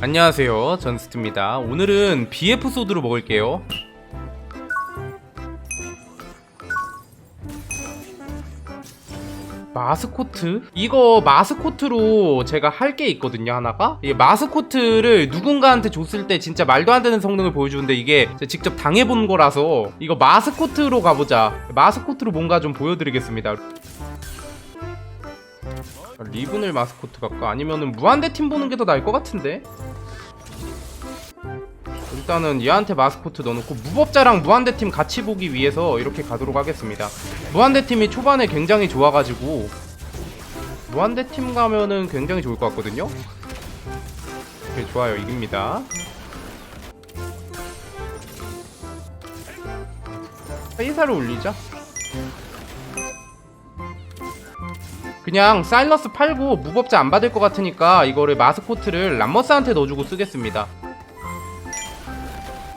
안녕하세요 전스트입니다 오늘은 BF 소드로 먹을게요 마스코트? 이거 마스코트로 제가 할 게 있거든요 하나가 이 마스코트를 누군가한테 줬을 때 진짜 말도 안 되는 성능을 보여주는데 이게 직접 당해본 거라서 이거 마스코트로 가보자 마스코트로 뭔가 좀 보여드리겠습니다 리븐을 마스코트 갈까? 아니면은 무한대 팀 보는 게 더 나을 것 같은데? 일단은 얘한테 마스코트 넣어놓고 무법자랑 무한대 팀 같이 보기 위해서 이렇게 가도록 하겠습니다. 무한대 팀이 초반에 굉장히 좋아가지고 무한대 팀 가면은 굉장히 좋을 것 같거든요. 오케이 좋아요 이깁니다. 회사를 올리자. 그냥 사일러스 팔고 무법자 안 받을 것 같으니까 이거를 마스코트를 람머스한테 넣어주고 쓰겠습니다.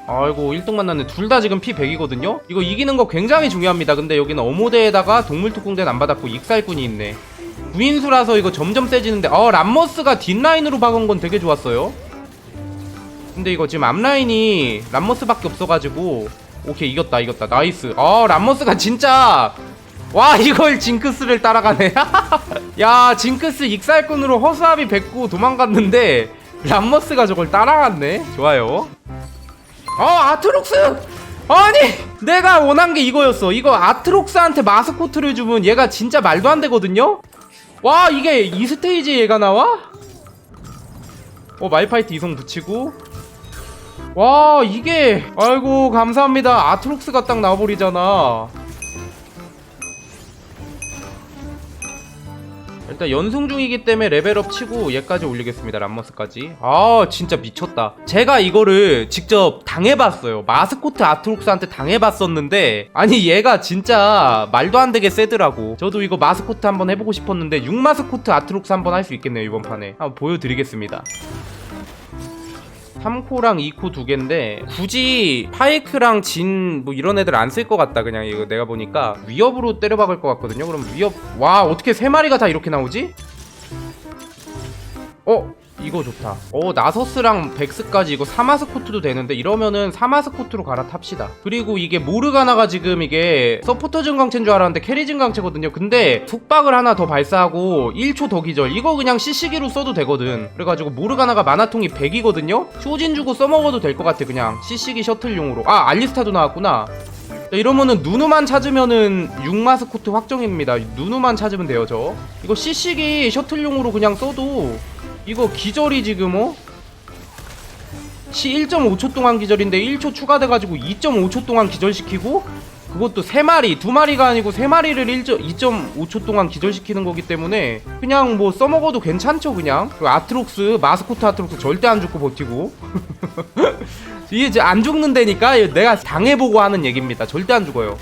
아이고 1등 만났네. 둘 다 지금 피 100이거든요? 이거 이기는 거 굉장히 중요합니다. 근데 여기는 어모대에다가 동물특공대는 안 받았고 익살꾼이 있네. 구인수라서 이거 점점 세지는데 어 람머스가 뒷라인으로 박은 건 되게 좋았어요. 근데 이거 지금 앞라인이 람머스밖에 없어가지고 오케이 이겼다 이겼다. 나이스. 어 람머스가 진짜 와 이걸 징크스를 따라가네. 야 징크스 익살꾼으로 허수아비 뱉고 도망갔는데 람머스가 저걸 따라갔네. 좋아요 어 아트록스! 아니 내가 원한 게 이거였어. 이거 아트록스한테 마스코트를 주면 얘가 진짜 말도 안 되거든요? 와 이게 이 스테이지 얘가 나와? 어 마이파이트 이성 붙이고. 와 이게 아이고 감사합니다. 아트록스가 딱 나와버리잖아 일단 연승 중이기 때문에 레벨업 치고 얘까지 올리겠습니다 람머스까지. 아 진짜 미쳤다. 제가 이거를 직접 당해봤어요. 마스코트 아트록스한테 당해봤었는데 아니 얘가 진짜 말도 안 되게 세더라고. 저도 이거 마스코트 한번 해보고 싶었는데 6마스코트 아트록스 한번 할 수 있겠네요 이번 판에. 한번 보여드리겠습니다 3코랑 2코 두 개인데 굳이 파이크랑 진 뭐 이런 애들 안 쓸 것 같다 그냥 이거 내가 보니까 위협으로 때려박을 것 같거든요 그럼 위협 와 어떻게 세 마리가 다 이렇게 나오지? 어? 이거 좋다. 어 나서스랑 백스까지 이거 사마스코트도 되는데 이러면은 사마스코트로 갈아탑시다. 그리고 이게 모르가나가 지금 이게 서포터 증강체인 줄 알았는데 캐리 증강체거든요. 근데 속박을 하나 더 발사하고 1초 더 기절. 이거 그냥 CC기로 써도 되거든. 그래가지고 모르가나가 마나통이 100이거든요? 쇼진 주고 써먹어도 될 것 같아 그냥. CC기 셔틀용으로. 아 알리스타도 나왔구나. 자, 이러면은 누누만 찾으면은 6마스코트 확정입니다. 누누만 찾으면 돼요 저. 이거 CC기 셔틀용으로 그냥 써도 이거 기절이 지금 어? 시 1.5초 동안 기절인데 1초 추가돼가지고 2.5초 동안 기절시키고 그것도 3마리, 2마리가 아니고 3마리를 2.5초 동안 기절시키는 거기 때문에 그냥 뭐 써먹어도 괜찮죠 그냥. 아트록스, 마스코트 아트록스 절대 안 죽고 버티고. 이게 이제 안 죽는다니까 내가 당해보고 하는 얘기입니다. 절대 안 죽어요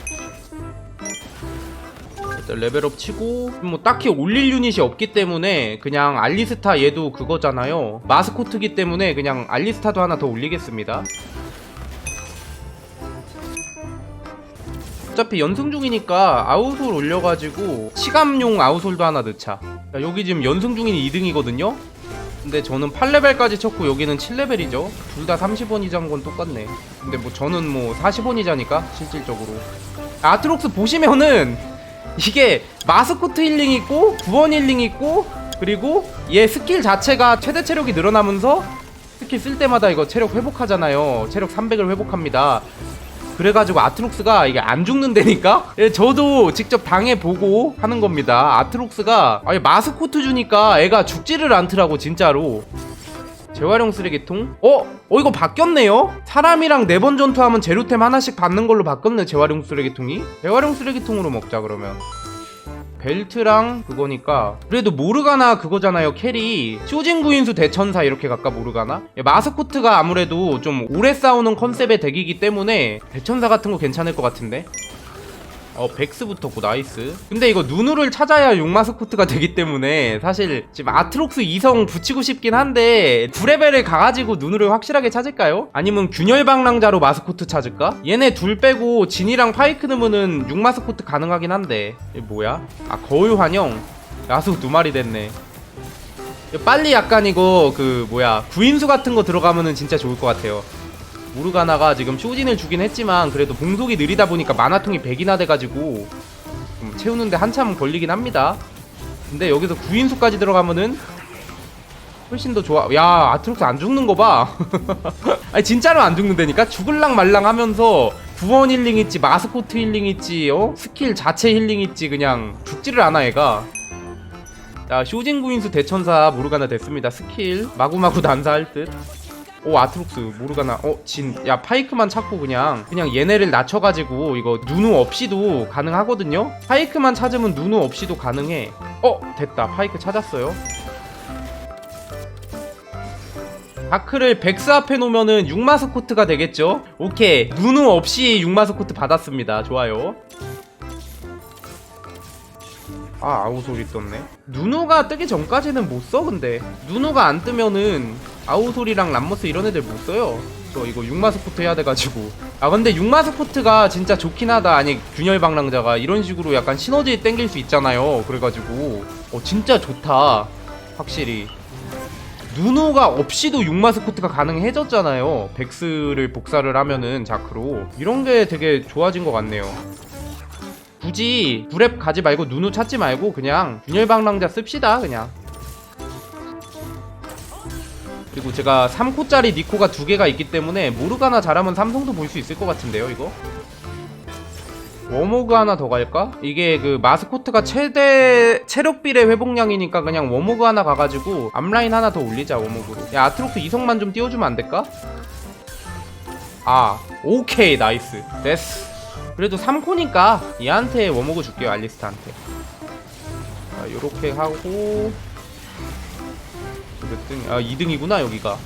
레벨업 치고 뭐 딱히 올릴 유닛이 없기 때문에 그냥 알리스타 얘도 그거잖아요. 마스코트기 때문에 그냥 알리스타도 하나 더 올리겠습니다. 어차피 연승 중이니까 아웃솔 올려가지고 치감용 아웃솔도 하나 넣자. 야, 여기 지금 연승 중인 2등이거든요? 근데 저는 8레벨까지 쳤고 여기는 7레벨이죠. 둘 다 30원 이자인 건 똑같네. 근데 뭐 저는 뭐 40원 이자니까 실질적으로. 아트록스 보시면은 이게 마스코트 힐링 있고 구원 힐링 있고 그리고 얘 스킬 자체가 최대 체력이 늘어나면서 스킬 쓸 때마다 이거 체력 회복하잖아요. 체력 300을 회복합니다. 그래가지고 아트록스가 이게 안 죽는다니까? 예, 저도 직접 당해보고 하는 겁니다. 아트록스가 아니 마스코트 주니까 애가 죽지를 않더라고 진짜로 재활용 쓰레기통? 어? 어 이거 바뀌었네요? 사람이랑 네 번 전투하면 재료템 하나씩 받는 걸로 바뀌었네 재활용 쓰레기통이 재활용 쓰레기통으로 먹자 그러면 벨트랑 그거니까 그래도 모르가나 그거잖아요 캐리 쇼진 구인수 대천사 이렇게 갈까 모르가나? 예, 마스코트가 아무래도 좀 오래 싸우는 컨셉의 덱이기 때문에 대천사 같은 거 괜찮을 것 같은데 어 백스 붙었고 나이스 근데 이거 누누를 찾아야 용마스코트가 되기 때문에 사실 지금 아트록스 2성 붙이고 싶긴 한데 9레벨을 가가지고 누누를 확실하게 찾을까요? 아니면 균열방랑자로 마스코트 찾을까? 얘네 둘 빼고 진이랑 파이크 넣으면은 6마스코트 가능하긴 한데 이게 뭐야? 아 거울 환영 야수 두 마리 됐네 빨리 약간 이거 그 뭐야 구인수 같은 거 들어가면은 진짜 좋을 것 같아요 모르가나가 지금 쇼진을 주긴 했지만 그래도 봉속이 느리다 보니까 만화통이 100이나 돼가지고 좀 채우는데 한참 걸리긴 합니다. 근데 여기서 구인수까지 들어가면은 훨씬 더 좋아. 야 아트록스 안 죽는 거봐. 아니 진짜로 안 죽는다니까? 죽을랑 말랑 하면서 구원 힐링 있지 마스코트 힐링 있지 어? 스킬 자체 힐링 있지 그냥 죽지를 않아 얘가. 자 쇼진 구인수 대천사 모르가나 됐습니다. 스킬 마구마구 난사할 듯 오 아트록스 모르가나. 어진야 파이크만 찾고 그냥 그냥 얘네를 낮춰가지고 이거 누누 없이도 가능하거든요? 파이크만 찾으면 누누 없이도 가능해. 어 됐다. 파이크 찾았어요. 다크를 백스 앞에 놓으면은 6마스코트가 되겠죠? 오케이. 누누 없이 6마스코트 받았습니다. 좋아요. 아 아우 소리 떴네. 누누가 뜨기 전까지는 못 써 근데. 누누가 안 뜨면은 아우 소리랑 람머스 이런 애들 못 써요. 저 이거 6마스코트 해야 돼가지고. 아 근데 6마스코트가 진짜 좋긴 하다. 아니 균열 방랑자가 이런 식으로 약간 시너지 땡길 수 있잖아요. 그래가지고. 어 진짜 좋다. 확실히. 누누가 없이도 6마스코트가 가능해졌잖아요. 백스를 복사를 하면은 자크로. 이런 게 되게 좋아진 것 같네요. 굳이 구랩 가지 말고 누누 찾지 말고 그냥 균열방랑자 씁시다 그냥 그리고 제가 3코짜리 니코가 두 개가 있기 때문에 모르가나 잘하면 삼성도 볼 수 있을 것 같은데요 이거? 워모그 하나 더 갈까? 이게 그 마스코트가 최대 체력 비례 회복량이니까 그냥 워모그 하나 가가지고 앞라인 하나 더 올리자 워모그로. 야 아트록스 이성만 좀 띄워주면 안 될까? 아 오케이 나이스. 됐어. 그래도 3코니까 얘한테 워모그 줄게요 알리스타한테. 자 요렇게 하고 몇 등? 아 2등이구나 여기가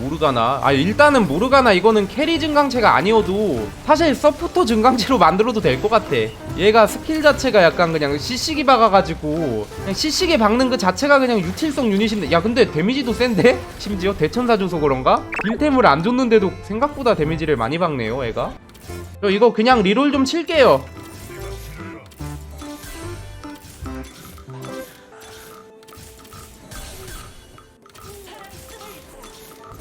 모르가나 아 일단은 모르가나 이거는 캐리 증강체가 아니어도 사실 서포터 증강체로 만들어도 될 것 같아 얘가 스킬 자체가 약간 그냥 CC기 박아가지고 그냥 CC기 박는 그 자체가 그냥 유틸성 유닛인데 야 근데 데미지도 센데? 심지어 대천사 줘서 그런가? 딜템을 안 줬는데도 생각보다 데미지를 많이 박네요 얘가 저 이거 그냥 리롤 좀 칠게요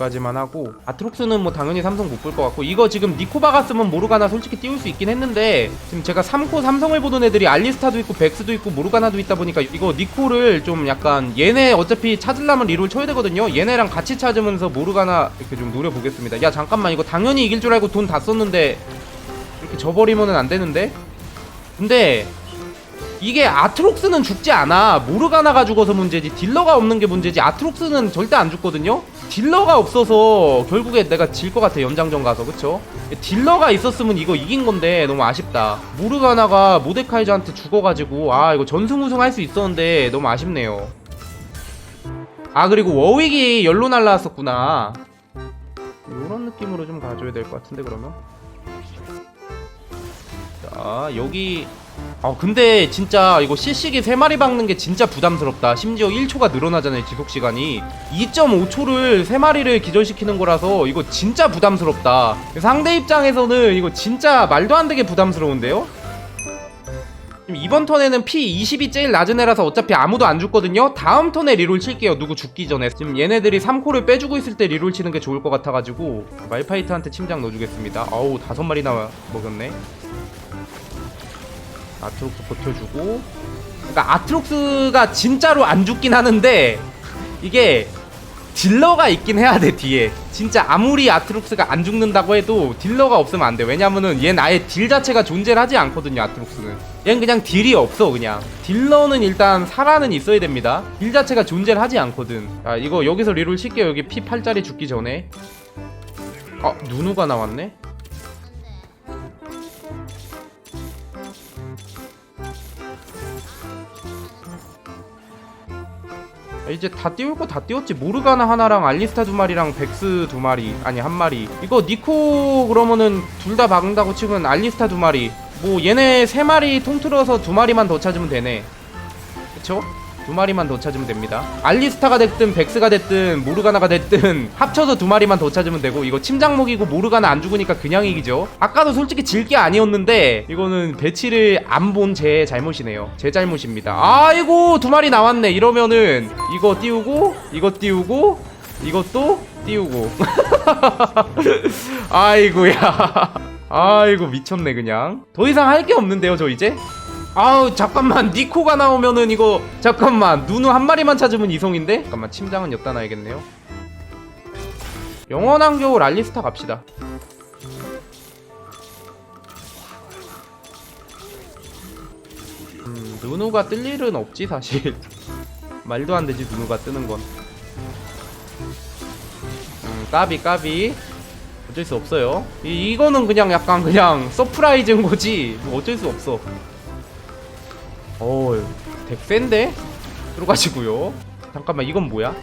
까지만 하고 아트록스는 뭐 당연히 삼성 못 볼 것 같고 이거 지금 니코 박았으면 모르가나 솔직히 띄울 수 있긴 했는데 지금 제가 3코 삼성을 보던 애들이 알리스타도 있고 백스도 있고 모르가나도 있다 보니까 이거 니코를 좀 약간 얘네 어차피 찾으려면 리롤 쳐야 되거든요. 얘네랑 같이 찾으면서 모르가나 이렇게 좀 노려보겠습니다. 야 잠깐만 이거 당연히 이길 줄 알고 돈 다 썼는데 이렇게 져버리면은 안 되는데? 근데 이게 아트록스는 죽지 않아. 모르가나가 죽어서 문제지 딜러가 없는 게 문제지. 아트록스는 절대 안 죽거든요. 딜러가 없어서 결국에 내가 질 것 같아 연장전 가서. 그쵸? 딜러가 있었으면 이거 이긴 건데 너무 아쉽다. 모르가나가 모데카이저한테 죽어가지고 아 이거 전승 우승 할 수 있었는데 너무 아쉽네요. 아 그리고 워윅이 열로 날라왔었구나. 이런 느낌으로 좀 가져야 될 것 같은데 그러면? 자 여기 아 근데 진짜 이거 CC기 3마리 박는 게 진짜 부담스럽다. 심지어 1초가 늘어나잖아요 지속시간이. 2.5초를 3마리를 기절시키는 거라서 이거 진짜 부담스럽다. 상대 입장에서는 이거 진짜 말도 안 되게 부담스러운데요? 이번 턴에는 P20이 제일 낮은 애라서 어차피 아무도 안 죽거든요? 다음 턴에 리롤 칠게요. 누구 죽기 전에. 지금 얘네들이 3코를 빼주고 있을 때 리롤 치는 게 좋을 것 같아가지고. 말파이트한테 침장 넣어주겠습니다. 어우 다섯 마리나 먹였네 아트록스 버텨주고. 그러니까 아트록스가 진짜로 안 죽긴 하는데 이게 딜러가 있긴 해야 돼 뒤에. 진짜 아무리 아트록스가 안 죽는다고 해도 딜러가 없으면 안 돼. 왜냐면은 얘는 아예 딜 자체가 존재를 하지 않거든요 아트록스는. 얘는 그냥 딜이 없어 그냥. 딜러는 일단 살아는 있어야 됩니다. 딜 자체가 존재를 하지 않거든. 자 이거 여기서 리롤 칠게요. 여기 P8짜리 죽기 전에. 아 누누가 나왔네 이제 다 띄울 거 다 띄웠지. 모르가나 하나랑 알리스타 두 마리랑 백스 두 마리 아니 한 마리. 이거 니코 그러면은 둘 다 박는다고 치면 알리스타 두 마리. 뭐 얘네 세 마리 통틀어서 두 마리만 더 찾으면 되네. 그쵸? 두 마리만 더 찾으면 됩니다. 알리스타가 됐든 백스가 됐든 모르가나가 됐든 합쳐서 두 마리만 더 찾으면 되고 이거 침장목이고 모르가나 안 죽으니까 그냥 이기죠. 아까도 솔직히 질 게 아니었는데 이거는 배치를 안 본 제 잘못이네요. 제 잘못입니다. 아이고 두 마리 나왔네. 이러면은 이거 띄우고 이거 띄우고 이것도 띄우고. 아이고야. 아이고 미쳤네 그냥. 더 이상 할 게 없는데요 저 이제 아우 잠깐만. 니코가 나오면은 이거 잠깐만. 누누 한 마리만 찾으면 이성인데? 잠깐만 침장은 엿다 놔야겠네요. 영원한 겨울 알리스타 갑시다. 음 누누가 뜰 일은 없지 사실. 말도 안 되지 누누가 뜨는 건. 음, 까비 까비. 어쩔 수 없어요. 이, 이거는 그냥 약간 그냥 서프라이즈인 거지. 뭐 어쩔 수 없어 센데? 들어가시고요 잠깐만 이건 뭐야?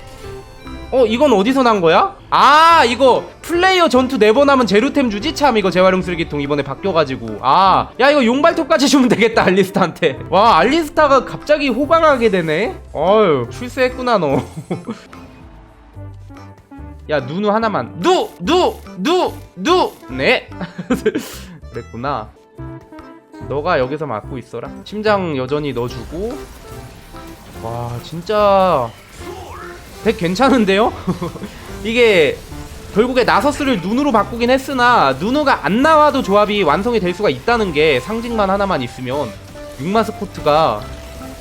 어 이건 어디서 난 거야? 아 이거 플레이어 전투 네 번 하면 제루템 주지? 참 이거 재활용 쓰레기통 이번에 바뀌어가지고 아 야 이거 용발톱까지 주면 되겠다 알리스타한테 와 알리스타가 갑자기 호강하게 되네 어휴 출세했구나 너 야 누누 하나만 누! 누! 누! 누! 네 그랬구나 너가 여기서 맡고 있어라. 심장 여전히 넣어주고. 와 진짜. 덱 괜찮은데요? 이게 결국에 나서스를 눈으로 바꾸긴 했으나 누누가 안 나와도 조합이 완성이 될 수가 있다는 게 상징만 하나만 있으면 육마스코트가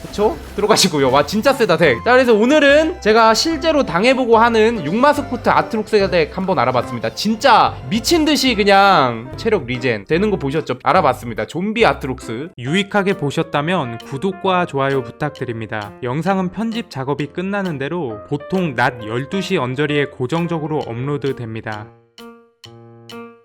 그쵸? 들어가시고요. 와 진짜 세다 덱. 자 그래서 오늘은 제가 실제로 당해보고 하는 육마스코트 아트록스 덱 한번 알아봤습니다. 진짜 미친 듯이 그냥 체력 리젠 되는 거 보셨죠? 알아봤습니다. 좀비 아트록스. 유익하게 보셨다면 구독과 좋아요 부탁드립니다. 영상은 편집 작업이 끝나는 대로 보통 낮 12시 언저리에 고정적으로 업로드 됩니다.